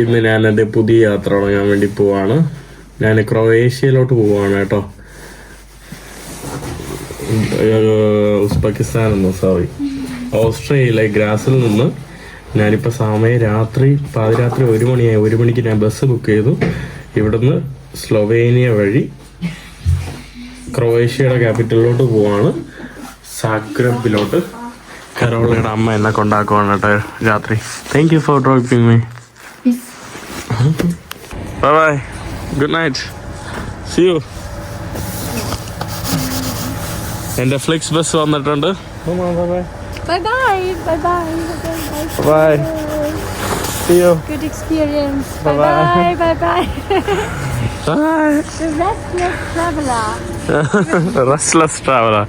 ഇന്ന് ഞാൻ എന്റെ പുതിയ യാത്ര തുടങ്ങാൻ വേണ്ടി പോവാണ്. ഞാൻ ക്രൊയേഷ്യയിലോട്ട് പോവാണ് കേട്ടോ. ഉസ്ബെക്കിസ്ഥാൻ എന്നോ സോറി. ഓസ്ട്രേലിയയിലെ ഗ്രാസിൽ നിന്ന് ഞാനിപ്പോൾ സമയം രാത്രി പാതിരാത്രി ഒരു മണിയായി ഒരു മണിക്ക് ഞാൻ ബസ് ബുക്ക് ചെയ്തു. ഇവിടുന്ന് സ്ലൊവേനിയ വഴി ക്രൊയേഷ്യയുടെ ക്യാപിറ്റലിലോട്ട് പോവാണ്. സാഗ്രബിലോട്ട്. കരോളയുടെ അമ്മ എന്നെ കൊണ്ടാക്കുവാണ് കേട്ടോ രാത്രി thank you for dropping me bye bye good night see you എന്റെ ഫ്ലിക്സ് ബസ് വന്നിട്ടുണ്ട് Bye bye. Bye bye. Bye bye see you Good experience. Bye Bye-bye. bye. Bye bye. Bye The restless traveler. Restless traveller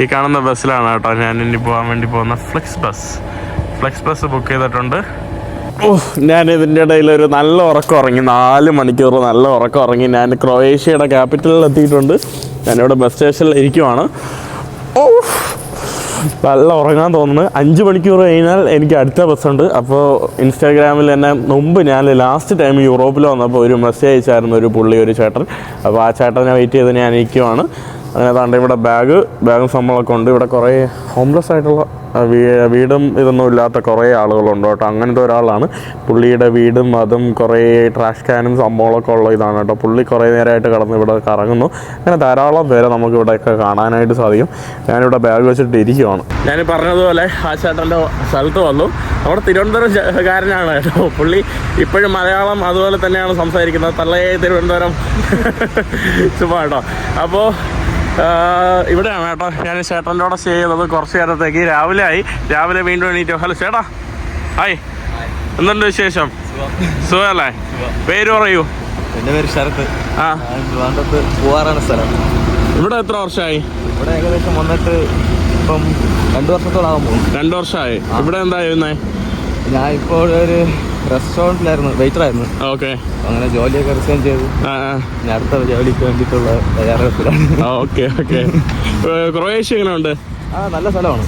ഈ കാണുന്ന ബസ്സിലാണ് കേട്ടോ ഞാൻ ഇനി പോകാൻ വേണ്ടി പോകുന്ന Flix bus. Flix bus book ചെയ്തിട്ടുണ്ട്. ഓ ഞാൻ ഇതിന്റെ ഇടയിൽ ഒരു നല്ല ഉറക്കം ഉറങ്ങി നാല് മണിക്കൂർ നല്ല ഉറക്കം ഉറങ്ങി. ഞാൻ ക്രൊയേഷ്യയുടെ ക്യാപിറ്റലിൽ എത്തിയിട്ടുണ്ട്. ഞാനിവിടെ ബസ് സ്റ്റേഷനിൽ ഇരിക്കുവാണ്. ഓ നല്ല ഉറങ്ങാൻ തോന്നുന്നു. അഞ്ച് മണിക്കൂർ കഴിഞ്ഞാൽ എനിക്ക് അടുത്ത ബസ്സുണ്ട് അപ്പോൾ ഇൻസ്റ്റാഗ്രാമിൽ തന്നെ മുമ്പ് ഞാൻ ലാസ്റ്റ് ടൈം യൂറോപ്പിൽ വന്നപ്പോൾ ഒരു മെസ്സേജ് അയച്ചായിരുന്നു ഒരു പുള്ളി ഒരു ചേട്ടൻ. അപ്പോൾ ആ ചേട്ടനെ വെയിറ്റ് ചെയ്ത് ഞാൻ ഇരിക്കുവാണ്. അങ്ങനെ താണ്ട് ഇവിടെ ബാഗ് ബാഗും സംഭവമൊക്കെ ഉണ്ട്. ഇവിടെ കുറേ ഹോംലെസ് ആയിട്ടുള്ള വീടും ഇതൊന്നും ഇല്ലാത്ത കുറേ ആളുകളുണ്ട് കേട്ടോ. അങ്ങനത്തെ ഒരാളാണ്. പുള്ളിയുടെ വീടും അതും കുറേ ട്രാഷ് ക്യാനും സംഭവങ്ങളൊക്കെ ഉള്ള ഇതാണ് കേട്ടോ. പുള്ളി കുറേ നേരമായിട്ട് കടന്ന് ഇവിടെ കറങ്ങുന്നു. അങ്ങനെ ധാരാളം പേരെ നമുക്ക് ഇവിടെയൊക്കെ കാണാനായിട്ട് സാധിക്കും. ഞാനിവിടെ ബാഗ് വെച്ചിട്ട് ഇരിക്കുവാണ്. ഞാൻ പറഞ്ഞതുപോലെ ആ ചേട്ടന്റെ സ്ഥലത്ത് വന്നു. അവിടെ തിരുവനന്തപുരം കാരനാണ് കേട്ടോ പുള്ളി. ഇപ്പോഴും മലയാളം അതുപോലെ തന്നെയാണ് സംസാരിക്കുന്നത്. തള്ളയെ തിരുവനന്തപുരം. ചുമ്മാ കേട്ടോ. അപ്പോൾ ഇവിടെയാണ് കേട്ടോ. ഞാൻ ചേട്ടന്റെ കൂടെ സ്റ്റേ ചെയ്തത് കുറച്ച് നേരത്തേക്ക്. രാവിലെ ആയി. രാവിലെ വീണ്ടും എണീറ്റോ. ഹലോ ചേട്ടാ. ഹായ്. എന്തുണ്ട് വിശേഷം? സുഖമല്ലേ? പേര് പറയൂ. എന്റെ പേര് ശരത്ത് ആ. ട്രിവാൻഡ്രത്ത് പൂവാറാണ് സ്ഥലം. ഇവിടെ എത്ര വർഷമായി? ഇവിടെ ഏകദേശം വന്നിട്ട് ഇപ്പം രണ്ട് വർഷത്തോളം രണ്ടു രണ്ട് വർഷമായി. ഇവിടെ എന്താ ചെയ്യുന്നേ? ഞാൻ ഇപ്പോൾ ഒരു റെസ്റ്റോറന്റിലായിരുന്നു വെയിറ്ററായിരുന്നു ഓക്കെ. അങ്ങനെ ജോലിയൊക്കെ റിസൈൻ ചെയ്തു. ഞാൻ അടുത്ത ജോലിക്ക് വേണ്ടിയിട്ടുള്ള തയ്യാറെടുപ്പിലാണ്. Okay okay. ക്രൊയേഷ്യ എങ്ങനെ ഉണ്ട് ആ നല്ല സ്ഥലമാണ്.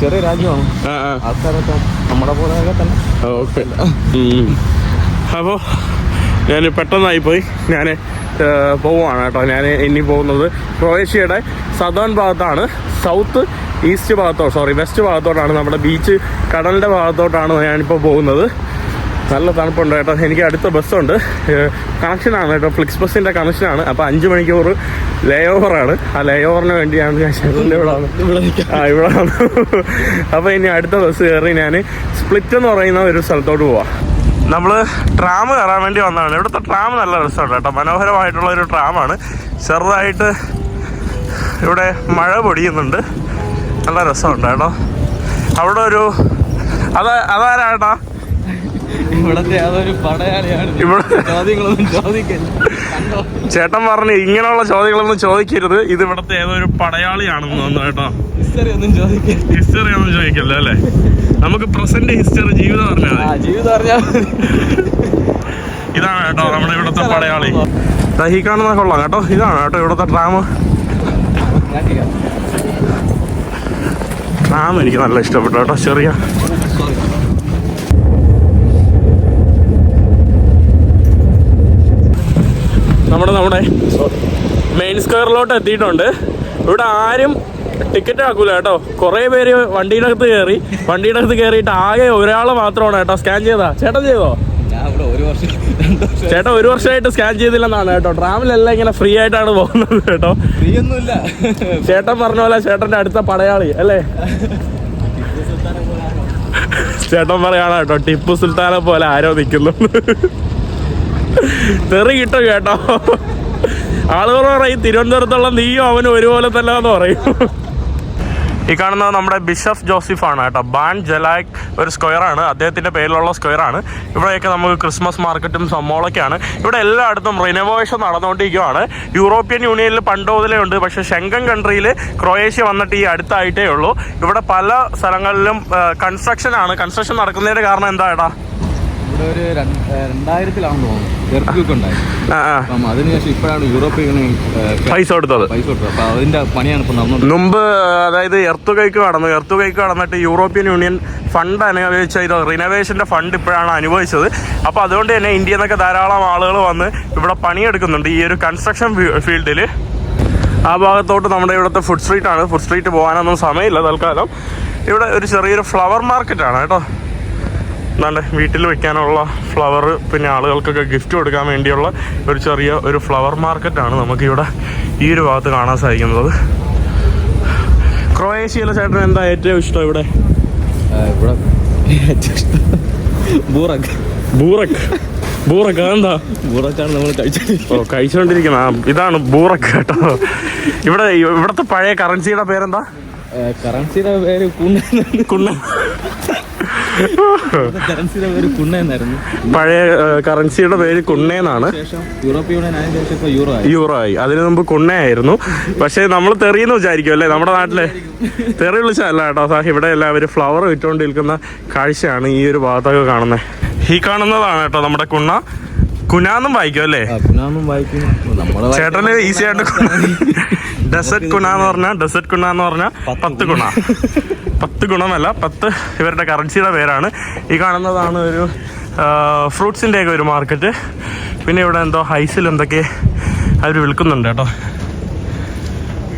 ചെറിയ രാജ്യമാണ്. ആൾക്കാരൊക്കെ നമ്മുടെ പോലെയൊക്കെ തന്നെ. ഓക്കെ. അപ്പോൾ ഞാൻ പെട്ടെന്നായി പോയി. ഞാൻ പോവാണ് കേട്ടോ. ഞാൻ ഇനി പോകുന്നത് ക്രൊയേഷ്യയുടെ സദേൺ ഭാഗത്താണ്. സൗത്ത് ഈസ്റ്റ് ഭാഗത്തോ സോറി വെസ്റ്റ് ഭാഗത്തോട്ടാണ്. നമ്മുടെ ബീച്ച് കടലിന്റെ ഭാഗത്തോട്ടാണ് ഞാനിപ്പോൾ പോകുന്നത്. നല്ല തണുപ്പുണ്ട് കേട്ടോ. എനിക്ക് അടുത്ത ബസ്സുണ്ട്. കണക്ഷനാണ് കേട്ടോ. ഫ്ലിക്സ് ബസ്സിന്റെ കണക്ഷനാണ് അപ്പോൾ അഞ്ച് മണിക്കൂർ ലേ ഓവറാണ് ആ ലേ ഓവറിന് വേണ്ടിയാണ് ഞാൻ ആ ഇവിടെ അപ്പൊ അപ്പോൾ ഇനി അടുത്ത ബസ് കയറി ഞാൻ സ്പ്ലിറ്റ് എന്ന് പറയുന്ന ഒരു സ്ഥലത്തോട്ട് പോവാം. നമ്മൾ ട്രാം കയറാൻ വേണ്ടി വന്നതാണ്. ഇവിടുത്തെ ട്രാം നല്ല രസമുണ്ട് കേട്ടോ. മനോഹരമായിട്ടുള്ള ഒരു ട്രാമാണ് ചെറുതായിട്ട് ഇവിടെ മഴ പൊടിയുന്നുണ്ട്. നല്ല രസമുണ്ട് കേട്ടോ. അവിടെ ഒരു അതാ അതാരാ കേട്ടാ ഇവിടത്തെ അതൊരു പടയാളിയാണ്. ചോദ്യങ്ങളൊന്നും ചോദിക്കില്ല. ചേട്ടൻ പറഞ്ഞു ഇങ്ങനെയുള്ള ചോദ്യങ്ങളൊന്നും ചോദിക്കരുത്. ഇത് ഇവിടത്തെ ഏതോ ഒരു പടയാളിയാണെന്ന് തോന്നുന്നു കേട്ടോ. ഹിസ്റ്ററി ഒന്നും ചോദിക്കില്ല. ഹിസ്റ്ററി ഒന്നും ചോദിക്കല്ലോ അല്ലേ? നമുക്ക് പ്രസന്റ് ഹിസ്റ്ററി ജീവിതം പറഞ്ഞാൽ ആ ജീവിതം അറിഞ്ഞാൽ ഇതാണ് കേട്ടോ നമ്മുടെ ഇവിടുത്തെ പടയാളി. ഈ കാണുന്ന കൊള്ളാം കേട്ടോ. ഇതാണ് കേട്ടോ ഇവിടുത്തെ ഡ്രാമ ഡ്രാമ എനിക്ക് നല്ല ഇഷ്ടപ്പെട്ടു കേട്ടോ ചെറിയ നമ്മുടെ നമ്മുടെ മെയിൻ സ്ക്വയറിലോട്ട് എത്തിയിട്ടുണ്ട്. ഇവിടെ ആരും ടിക്കറ്റ് ആക്കൂല കേട്ടോ. കുറേ പേര് വണ്ടിയുടെ അകത്ത് കയറി വണ്ടിയുടെ അകത്ത് കയറിയിട്ട് ആകെ ഒരാൾ മാത്രമാണ് കേട്ടോ സ്കാൻ ചെയ്താ ചേട്ടൻ ചെയ്തോ? ഇവിടെ ഒരു വർഷം ചേട്ടൻ ഒരു വർഷമായിട്ട് സ്കാൻ ചെയ്തില്ലെന്നാണ് കേട്ടോ. ട്രാവലെല്ലാം ഇങ്ങനെ ഫ്രീ ആയിട്ടാണ് പോകുന്നത് കേട്ടോ. ഫ്രീ ഒന്നുമില്ല ചേട്ടൻ പറഞ്ഞ പോലെ ചേട്ടന്റെ അടുത്ത പടയാളി അല്ലേ? ചേട്ടൻ പറയാണ് കേട്ടോ ടിപ്പു സുൽത്താനെ പോലെ ആരോ നിൽക്കുന്നു. തെറി കിട്ടും കേട്ടോ ആളുകൾ പറയും തിരുവനന്തപുരത്തുള്ള നീയും അവനും ഒരുപോലെ തന്നെ എന്ന് പറയും. ഈ കാണുന്നത് നമ്മുടെ ബിഷപ്പ് ജോസഫ് ആണ് കേട്ടോ. ബാൻ ജലാക് ഒരു സ്ക്വയറാണ്. അദ്ദേഹത്തിന്റെ പേരിലുള്ള സ്ക്വയറാണ്. ഇവിടെയൊക്കെ നമുക്ക് ക്രിസ്മസ് മാർക്കറ്റും സംഭവങ്ങളൊക്കെയാണ്. ഇവിടെ എല്ലായിടത്തും റിനോവേഷൻ നടന്നുകൊണ്ടിരിക്കുകയാണ്. യൂറോപ്യൻ യൂണിയനിൽ പണ്ട് മുതലേ ഉണ്ട്. പക്ഷേ ഷെങ്കൻ കൺട്രിയിൽ ക്രൊയേഷ്യ വന്നിട്ട് ഈ അടുത്തായിട്ടേ ഉള്ളൂ. ഇവിടെ പല സ്ഥലങ്ങളിലും കൺസ്ട്രക്ഷനാണ് കൺസ്ട്രക്ഷൻ നടക്കുന്നതിന്റെ കാരണം എന്താ ഇവിടെ ഒരു രണ്ടായിരത്തിലാണ് തോന്നുന്നത് അതിനുശേഷം ഇപ്പോഴാണ് ഏ, പൈസ കൊടുത്തത്. പൈസ കൊടുത്തത്. അപ്പൊ അതിന്റെ പണിയാണ് ഇപ്പൊ മുമ്പ് അതായത് എർത്തുകൈക്ക് കടന്നു എർത്തുകൈക്ക് കടന്നിട്ട് യൂറോപ്യൻ യൂണിയൻ ഫണ്ട് അനുഭവിച്ച ഇത് റിനോവേഷന്റെ ഫണ്ട് ഇപ്പോഴാണ് അനുഭവിച്ചത് അപ്പൊ അതുകൊണ്ട് തന്നെ ഇന്ത്യയിൽ നിന്നൊക്കെ ധാരാളം ആളുകൾ വന്ന് ഇവിടെ പണിയെടുക്കുന്നുണ്ട് ഈ ഒരു കൺസ്ട്രക്ഷൻ ഫീൽഡിൽ ആ ഭാഗത്തോട്ട് നമ്മുടെ ഇവിടുത്തെ ഫുഡ് സ്ട്രീറ്റ് ആണ്. ഫുഡ് സ്ട്രീറ്റ് പോകാനൊന്നും സമയമില്ല തൽക്കാലം. ഇവിടെ ഒരു ചെറിയൊരു ഫ്ലവർ മാർക്കറ്റാണ് കേട്ടോ. എന്നാണ്ട് വീട്ടിൽ വെക്കാനുള്ള ഫ്ലവർ പിന്നെ ആളുകൾക്കൊക്കെ ഗിഫ്റ്റ് കൊടുക്കാൻ വേണ്ടിയുള്ള ഒരു ചെറിയ ഒരു ഫ്ലവർ മാർക്കറ്റാണ് നമുക്കിവിടെ ഈ ഒരു ഭാഗത്ത് കാണാൻ സാധിക്കുന്നത്. ക്രൊയേഷ്യയിലെ ചേട്ടൻ എന്താ ഏറ്റവും ഇഷ്ടം ഇവിടെ? ഇവിടെ ബൂറക്ക്. അതെന്താ? ബൂറക്കാണ് നമ്മൾ കഴിച്ചത് ഓ കഴിച്ചുകൊണ്ടിരിക്കുന്ന ഇതാണ് ബൂറക്ക് കേട്ടോ. ഇവിടെ ഇവിടത്തെ പഴയ കറൻസിയുടെ പേരെന്താ? കറൻസിയുടെ പേര് കുണ്ണ കുണ്ണ കറൻസിയുടെ പേര് കുണ്ണ എന്നായിരുന്നു. പഴയ കറൻസിയുടെ പേര് കുണ്ണേന്നാണ്. യൂറോ ആയി. അതിന് മുമ്പ് കുണ്ണയായിരുന്നു. പക്ഷേ നമ്മൾ തെറിയെന്ന് വിചാരിക്കും അല്ലേ? നമ്മുടെ നാട്ടിലെ തെറി വിളിച്ചല്ല കേട്ടോ സാഹി ഇവിടെ എല്ലാവരും ഫ്ലവർ വിറ്റുകൊണ്ട് നിൽക്കുന്ന കാഴ്ചയാണ് ഈ ഒരു ഭാഗത്തൊക്കെ കാണുന്നത് ഈ കാണുന്നതാണ് കേട്ടോ നമ്മുടെ കുണ്ണ. കുനാന്നും വായിക്കും അല്ലേ? ചേട്ടന് ഈസി ആയിട്ട് ഡെസർട്ട് കുണ എന്ന് പറഞ്ഞാൽ ഡെസർട്ട് കുണ എന്ന് പറഞ്ഞാൽ പത്ത് ഗുണ പത്ത് ഗുണമല്ല പത്ത് ഇവരുടെ കറൻസിയുടെ പേരാണ്. ഈ കാണുന്നതാണ് ഒരു ഫ്രൂട്ട്സിന്റെ ഒക്കെ ഒരു മാർക്കറ്റ് പിന്നെ ഇവിടെ എന്തോ ഹൈസിൽ എന്തൊക്കെ അവർ വിൽക്കുന്നുണ്ട് കേട്ടോ.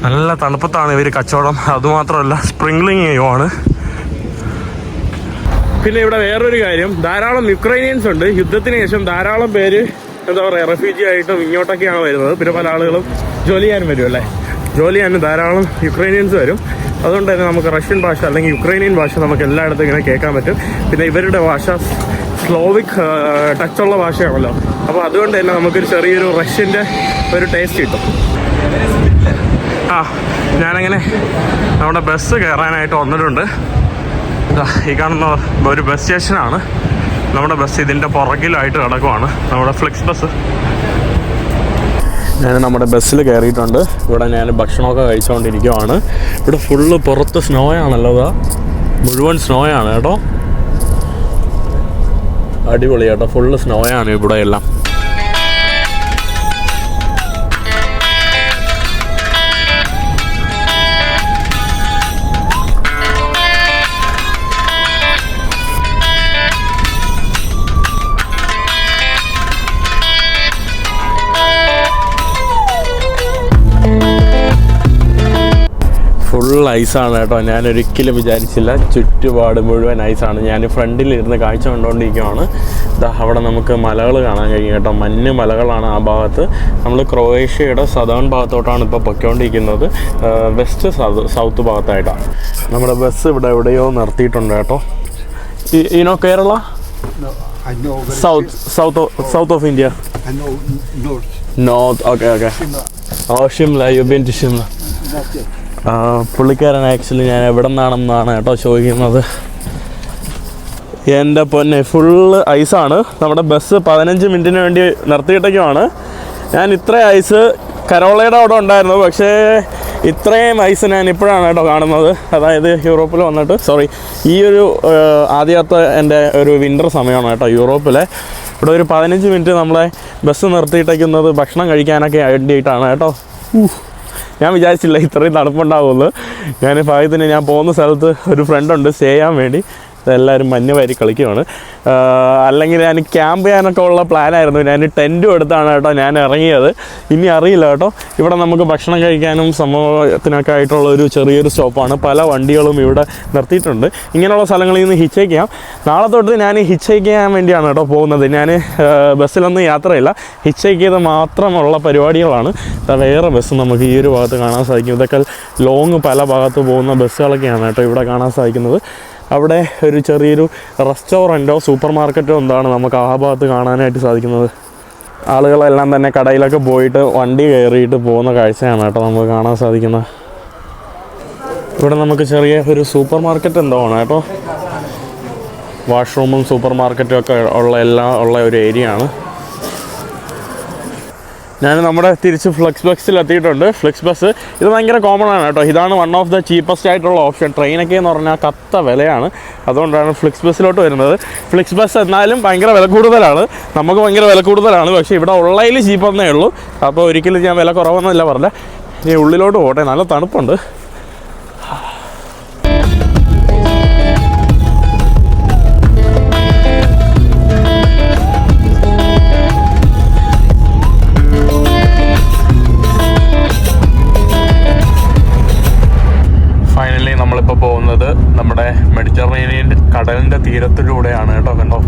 നല്ല തണുപ്പത്താണ് ഇവർ കച്ചവടം. അതുമാത്രമല്ല സ്പ്രിംഗ്ലിങ് ആണ് പിന്നെ ഇവിടെ വേറൊരു കാര്യം. ധാരാളം യുക്രൈനിയൻസ് ഉണ്ട്. യുദ്ധത്തിന് ശേഷം ധാരാളം പേര് എന്താ പറയുക റെഫ്യൂജി ആയിട്ടും ഇങ്ങോട്ടൊക്കെയാണ് വരുന്നത്. പിന്നെ പല ആളുകളും ജോലി ചെയ്യാൻ വരും അല്ലേ ജോലി തന്നെ ധാരാളം യുക്രൈനിയൻസ് വരും. അതുകൊണ്ട് തന്നെ നമുക്ക് റഷ്യൻ ഭാഷ അല്ലെങ്കിൽ യുക്രൈനിയൻ ഭാഷ നമുക്ക് എല്ലായിടത്തും ഇങ്ങനെ കേൾക്കാൻ പറ്റും. പിന്നെ ഇവരുടെ ഭാഷ സ്ലോവിക് ടച്ചുള്ള ഭാഷയാണല്ലോ. അപ്പോൾ അതുകൊണ്ട് തന്നെ നമുക്കൊരു ചെറിയൊരു റഷ്യന്റെ ഒരു ടേസ്റ്റ് കിട്ടും. ആ ഞാനങ്ങനെ നമ്മുടെ ബസ് കയറാനായിട്ട് വന്നിട്ടുണ്ട്. ഈ കാണുന്ന ഒരു ബസ് സ്റ്റേഷനാണ് നമ്മുടെ ബസ് ഇതിന്റെ പുറകിലായിട്ട് കിടക്കുവാണ്. നമ്മുടെ ഫ്ലെക്സ് ബസ് ഞാൻ നമ്മുടെ ബസ്സിൽ കയറിയിട്ടുണ്ട്. ഇവിടെ ഞാൻ ഭക്ഷണമൊക്കെ കഴിച്ചുകൊണ്ടിരിക്കുവാണ്. ഇവിടെ ഫുള്ള് പുറത്ത് സ്നോ ആണല്ലോ മുഴുവൻ സ്നോ ആണ് കേട്ടോ. അടിപൊളി കേട്ടോ. ഫുള്ള് സ്നോ ആണ് ഇവിടെ എല്ലാം. ഫുൾ ഐസാണ് കേട്ടോ. ഞാൻ ഒരിക്കലും വിചാരിച്ചില്ല. ചുറ്റുപാട് മുഴുവൻ ഐസാണ് ഞാൻ ഫ്രണ്ടിൽ ഫ്രണ്ടിലിരുന്ന് കാഴ്ച കണ്ടുകൊണ്ടിരിക്കുകയാണ് ദാ അവിടെ നമുക്ക് മലകൾ കാണാൻ കഴിയും കേട്ടോ. മഞ്ഞ് മലകളാണ് ആ ഭാഗത്ത്. നമ്മൾ ക്രൊയേഷ്യയുടെ സദേൺ ഭാഗത്തോട്ടാണ് ഇപ്പോൾ പൊയ്ക്കൊണ്ടിരിക്കുന്നത്. വെസ്റ്റ് സൗത്ത് ഭാഗത്തായിട്ടാണ് നമ്മുടെ ബസ് ഇവിടെ എവിടെയോ നിർത്തിയിട്ടുണ്ട് കേട്ടോ. ഇനോ Kerala? South south south of India north okay okay oh Shimla you been to Shimla പുള്ളിക്കാരൻ ആക്ച്വലി ഞാൻ എവിടെ നിന്നാണെന്നാണ് കേട്ടോ ചോദിക്കുന്നത്. എന്റെ പൊന്നെ ഫുള്ള് ഐസാണ് നമ്മുടെ ബസ് പതിനഞ്ച് മിനിറ്റിന് വേണ്ടി നിർത്തിയിട്ടേക്കുമാണ് ഞാൻ ഇത്ര ഐസ് കരോളയുടെ അവിടെ ഉണ്ടായിരുന്നു. പക്ഷേ ഇത്രയും ഐസ് ഞാൻ ഇപ്പോഴാണ് കേട്ടോ കാണുന്നത്. അതായത് യൂറോപ്പിൽ വന്നിട്ട് സോറി ഈ ഒരു ആദ്യത്തെ എന്റെ ഒരു വിന്റർ സമയമാണ് കേട്ടോ യൂറോപ്പിലെ. ഇവിടെ ഒരു പതിനഞ്ച് മിനിറ്റ് നമ്മളെ ബസ് നിർത്തിയിട്ടേക്കുന്നത് ഭക്ഷണം കഴിക്കാനൊക്കെ വേണ്ടിയിട്ടാണ് കേട്ടോ. ഞാൻ വിചാരിച്ചില്ല ഇത്രയും തണുപ്പുണ്ടാവുമെന്ന്. ഞാൻ ഭാഗ്യത്തിന് ഞാൻ പോകുന്ന സ്ഥലത്ത് ഒരു ഫ്രണ്ടുണ്ട് സ്റ്റേ ചെയ്യാൻ വേണ്ടി. എല്ലാവരും മഞ്ഞ് വാരി കളിക്കുകയാണ് അല്ലെങ്കിൽ ഞാൻ ക്യാമ്പ് ചെയ്യാനൊക്കെ ഉള്ള പ്ലാനായിരുന്നു ഞാൻ ടെന്റും എടുത്താണ് കേട്ടോ ഞാൻ ഇറങ്ങിയത്. ഇനി അറിയില്ല കേട്ടോ. ഇവിടെ നമുക്ക് ഭക്ഷണം കഴിക്കാനും സംഭവത്തിനൊക്കെ ആയിട്ടുള്ള ഒരു ചെറിയൊരു സ്റ്റോപ്പാണ് പല വണ്ടികളും ഇവിടെ നിർത്തിയിട്ടുണ്ട്. ഇങ്ങനെയുള്ള സ്ഥലങ്ങളിൽ നിന്ന് ഹിച്ച് ചെയ്യാം. നാളെ തൊട്ട് ഞാൻ ഹിച്ച് ചെയ്യാൻ വേണ്ടിയാണ് കേട്ടോ പോകുന്നത്. ഞാൻ ബസ്സിലൊന്നും യാത്രയില്ല. ഹിച്ച് ചെയ്ത് മാത്രമുള്ള പരിപാടികളാണ്. വേറെ ബസ് നമുക്ക് ഈ ഒരു ഭാഗത്ത് കാണാൻ സാധിക്കും. ഇതൊക്കെ ലോങ് പല ഭാഗത്ത് പോകുന്ന ബസ്സുകളൊക്കെയാണ് കേട്ടോ ഇവിടെ കാണാൻ സാധിക്കുന്നത്. അവിടെ ഒരു ചെറിയൊരു റെസ്റ്റോറന്റോ സൂപ്പർ മാർക്കറ്റോ എന്താണ് നമുക്ക് ആ ഭാഗത്ത് കാണാനായിട്ട് സാധിക്കുന്നത്? ആളുകളെല്ലാം തന്നെ കടയിലൊക്കെ പോയിട്ട് വണ്ടി കയറിയിട്ട് പോകുന്ന കാഴ്ചയാണ് കേട്ടോ നമുക്ക് കാണാൻ സാധിക്കുന്നത്. ഇവിടെ നമുക്ക് ചെറിയ ഒരു സൂപ്പർ മാർക്കറ്റ് എന്തോ ആണ് കേട്ടോ. വാഷ്റൂമും സൂപ്പർ മാർക്കറ്റും ഒക്കെ ഉള്ള എല്ലാം ഉള്ള ഒരു ഏരിയ ആണ്. ഞാൻ നമ്മുടെ തിരിച്ച് ഫ്ലെക്സ് ബസ്സിൽ എത്തിയിട്ടുണ്ട്. ഫ്ലെക്സ് ബസ് ഇത് ഭയങ്കര കോമൺ ആണ് കേട്ടോ. ഇതാണ് വൺ ഓഫ് ദ ചീപ്പസ്റ്റ് ആയിട്ടുള്ള ഓപ്ഷൻ ട്രെയിനൊക്കെ എന്ന് പറഞ്ഞാൽ കത്ത വിലയാണ്. അതുകൊണ്ടാണ് ഫ്ലെക്സ് ബസ്സിലോട്ട് വരുന്നത്. ഫ്ലെക്സ് ബസ് എന്നാലും ഭയങ്കര വില കൂടുതലാണ്. നമുക്ക് ഭയങ്കര വില കൂടുതലാണ്. പക്ഷേ ഇവിടെ ഉള്ളതിൽ ചീപ്പെന്നേ ഉള്ളൂ. അപ്പോൾ ഒരിക്കലും ഞാൻ വില കുറവെന്നല്ല പറഞ്ഞ ഇനി ഉള്ളിലോട്ട് പോട്ടെ. നല്ല തണുപ്പുണ്ട്. തീരത്തിലൂടെയാണ് കേട്ടോ കണ്ടോ?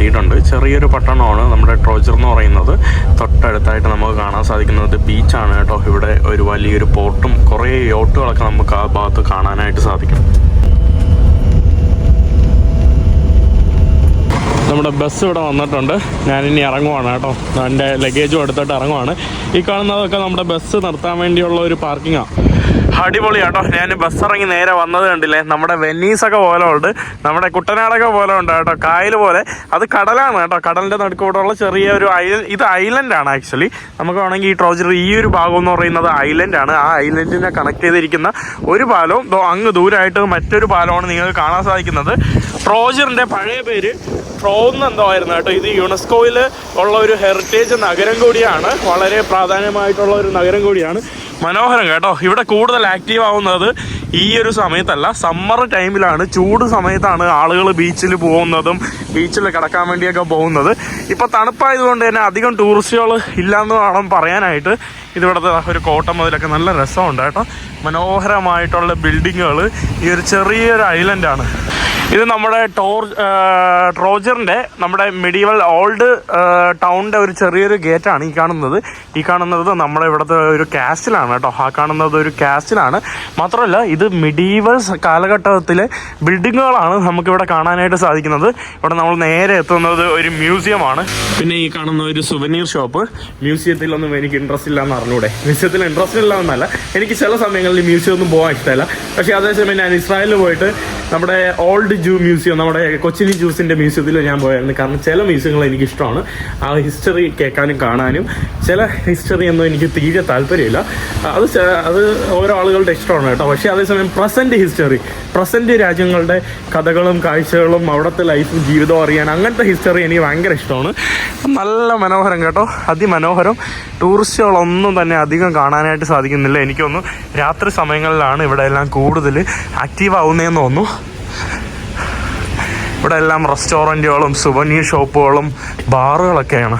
എത്തിയിട്ടുണ്ട് ചെറിയൊരു പട്ടണമാണ് നമ്മുടെ ട്രോജർ എന്ന് പറയുന്നത്. തൊട്ടടുത്തായിട്ട് നമുക്ക് കാണാൻ സാധിക്കുന്നത് ബീച്ചാണ് കേട്ടോ. ഇവിടെ ഒരു വലിയൊരു പോർട്ടും കുറേ യോട്ടുകളൊക്കെ നമുക്ക് ആ ഭാഗത്ത് കാണാനായിട്ട് സാധിക്കും. നമ്മുടെ ബസ് ഇവിടെ വന്നിട്ടുണ്ട്. ഞാനിനി ഇറങ്ങുവാണ് കേട്ടോ. എന്റെ ലഗേജും എടുത്തിട്ട് ഇറങ്ങുവാണ്. ഈ കാണുന്നതൊക്കെ നമ്മുടെ ബസ് നിർത്താൻ വേണ്ടിയുള്ള ഒരു പാർക്കിങ്ങാണ് അടിപൊളി കേട്ടോ ഞാൻ ബസ് ഇറങ്ങി നേരെ വന്നത് കണ്ടില്ലേ? നമ്മുടെ വെന്നീസൊക്കെ പോലെ ഉണ്ട്. നമ്മുടെ കുട്ടനാടൊക്കെ പോലെ ഉണ്ട് കേട്ടോ. കായൽ പോലെ. അത് കടലാണ് കേട്ടോ. കടലിന്റെ നടുക്കൂടെയുള്ള ചെറിയ ഒരു ഐല ഇത് ഐലൻഡാണ് ആക്ച്വലി നമുക്ക് വേണമെങ്കിൽ ഈ ട്രോജർ ഈ ഒരു ഭാഗം എന്ന് പറയുന്നത് ഐലൻഡാണ് ആ ഐലൻഡിനെ കണക്ട് ചെയ്തിരിക്കുന്ന ഒരു പാലവും അങ്ങ് ദൂരമായിട്ട് മറ്റൊരു പാലമാണ് നിങ്ങൾക്ക് കാണാൻ സാധിക്കുന്നത്. ട്രോജറിന്റെ പഴയ പേര് ട്രോന്ന് എന്തോ ആയിരുന്നു കേട്ടോ. ഇത് യുനെസ്കോയിൽ ഉള്ള ഒരു ഹെറിറ്റേജ് നഗരം കൂടിയാണ്. വളരെ പ്രാധാന്യമായിട്ടുള്ള ഒരു നഗരം കൂടിയാണ്. മനോഹരം കേട്ടോ. ഇവിടെ കൂടുതൽ ആക്റ്റീവ് ആവുന്നത് ഈ ഒരു സമയത്തല്ല. സമ്മർ ടൈമിലാണ് ചൂട് സമയത്താണ് ആളുകൾ ബീച്ചിൽ പോകുന്നതും ബീച്ചിൽ കിടക്കാൻ വേണ്ടിയൊക്കെ പോകുന്നത്. ഇപ്പോൾ തണുപ്പായതുകൊണ്ട് തന്നെ അധികം ടൂറിസ്റ്റുകൾ ഇല്ലയെന്ന് വേണം പറയാനായിട്ട്. ഇതിവിടുത്തെ ഒരു കോട്ടം മുതലൊക്കെ നല്ല രസമുണ്ട് കേട്ടോ. മനോഹരമായിട്ടുള്ള ബിൽഡിങ്ങുകൾ ഈ ഒരു ചെറിയൊരു ഐലൻഡാണ് ഇത് നമ്മുടെ ടോർ ട്രോജറിന്റെ നമ്മുടെ മെഡീവൽ ഓൾഡ് ടൗണിന്റെ ഒരു ചെറിയൊരു ഗേറ്റാണ് ഈ കാണുന്നത്. ഈ കാണുന്നത് നമ്മുടെ ഇവിടുത്തെ ഒരു കാസ്റ്റിലാണ് കേട്ടോ. ആ കാണുന്നത് ഒരു കാസ്റ്റിലാണ് മാത്രമല്ല ഇത് മെഡീവൽ കാലഘട്ടത്തിലെ ബിൽഡിങ്ങുകളാണ് നമുക്കിവിടെ കാണാനായിട്ട് സാധിക്കുന്നത്. ഇവിടെ നമ്മൾ നേരെ എത്തുന്നത് ഒരു മ്യൂസിയമാണ് പിന്നെ ഈ കാണുന്ന ഒരു സുവനീർ ഷോപ്പ് മ്യൂസിയത്തിലൊന്നും എനിക്ക് ഇൻട്രസ്റ്റ് ഇല്ല എന്ന് അറിഞ്ഞൂടെ. മ്യൂസിയത്തിൽ ഇൻട്രസ്റ്റ് ഇല്ല എന്നല്ല എനിക്ക് ചില സമയങ്ങളിൽ മ്യൂസിയം ഒന്നും പോകാൻ ഇഷ്ടമല്ല. പക്ഷേ അതേസമയം ഞാൻ ഇസ്രായേലിൽ പോയിട്ട് നമ്മുടെ ഓൾഡ് ജൂ മ്യൂസിയം നമ്മുടെ കൊച്ചിനി ജൂസിന്റെ മ്യൂസിയത്തിൽ ഞാൻ പോയായിരുന്നു. കാരണം ചില മ്യൂസിയങ്ങൾ എനിക്ക് ഇഷ്ടമാണ് ആ ഹിസ്റ്ററി കേൾക്കാനും കാണാനും ചില ഹിസ്റ്ററി ഒന്നും എനിക്ക് തീരെ താല്പര്യമില്ല. അത് അത് ഓരോ ആളുകളുടെ ഇഷ്ടമാണ് കേട്ടോ. പക്ഷേ അതേസമയം പ്രസന്റ് ഹിസ്റ്ററി പ്രസന്റ് രാജ്യങ്ങളുടെ കഥകളും കാഴ്ചകളും അവിടുത്തെ ലൈഫും ജീവിതവും അറിയാൻ അങ്ങനത്തെ ഹിസ്റ്ററി എനിക്ക് ഭയങ്കര ഇഷ്ടമാണ്. നല്ല മനോഹരം കേട്ടോ. അതിമനോഹരം. ടൂറിസ്റ്റുകളൊന്നും തന്നെ അധികം കാണാനായിട്ട് സാധിക്കുന്നില്ല എനിക്കൊന്നും രാത്രി സമയങ്ങളിലാണ് ഇവിടെ എല്ലാം കൂടുതൽ ആക്റ്റീവ് ആവുന്നതെന്ന് തോന്നുന്നു. ഇവിടെ എല്ലാം റെസ്റ്റോറന്റുകളും സുവനീർ ഷോപ്പുകളും ബാറുകളൊക്കെയാണ്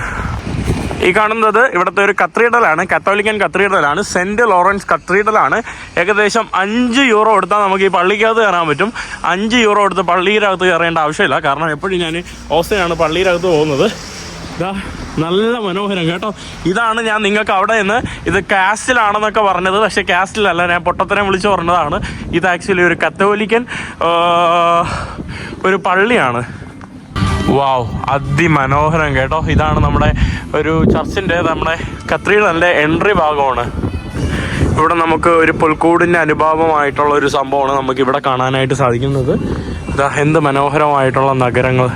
ഈ കാണുന്നത് ഇവിടുത്തെ ഒരു കത്തീഡ്രലാണ് കത്തോലിക്കൻ കത്തീഡ്രലാണ് സെന്റ് ലോറൻസ് കത്തീഡ്രലാണ് ഏകദേശം അഞ്ച് യൂറോ എടുത്താൽ നമുക്ക് ഈ പള്ളിക്കകത്ത് കയറാൻ പറ്റും. അഞ്ച് യൂറോ എടുത്ത് പള്ളിയിലകത്ത് കയറേണ്ട ആവശ്യമില്ല. കാരണം എപ്പോഴും ഞാൻ ഓസ്റ്റിനാണ് പള്ളിയിലകത്ത് പോകുന്നത്. ഇതാ നല്ല മനോഹരം കേട്ടോ. ഇതാണ് ഞാൻ നിങ്ങൾക്ക് അവിടെ നിന്ന് ഇത് കാസ്റ്റിലാണെന്നൊക്കെ പറഞ്ഞത്. പക്ഷേ കാസ്റ്റിലല്ല ഞാൻ പൊട്ടത്തരം വിളിച്ച് പറഞ്ഞതാണ്. ഇത് ആക്ച്വലി ഒരു കത്തോലിക്കൻ ഒരു പള്ളിയാണ്. വാവ് അതിമനോഹരം കേട്ടോ. ഇതാണ് നമ്മുടെ ഒരു ചർച്ചിന്റെ നമ്മുടെ കത്രീഡലിന്റെ എൻട്രി ഭാഗമാണ്. ഇവിടെ നമുക്ക് ഒരു പുൽക്കൂടിന്റെ അനുഭാവമായിട്ടുള്ള ഒരു സംഭവമാണ് നമുക്ക് ഇവിടെ കാണാനായിട്ട് സാധിക്കുന്നത്. ഇതാ എന്ത് മനോഹരമായിട്ടുള്ള നഗരങ്ങൾ.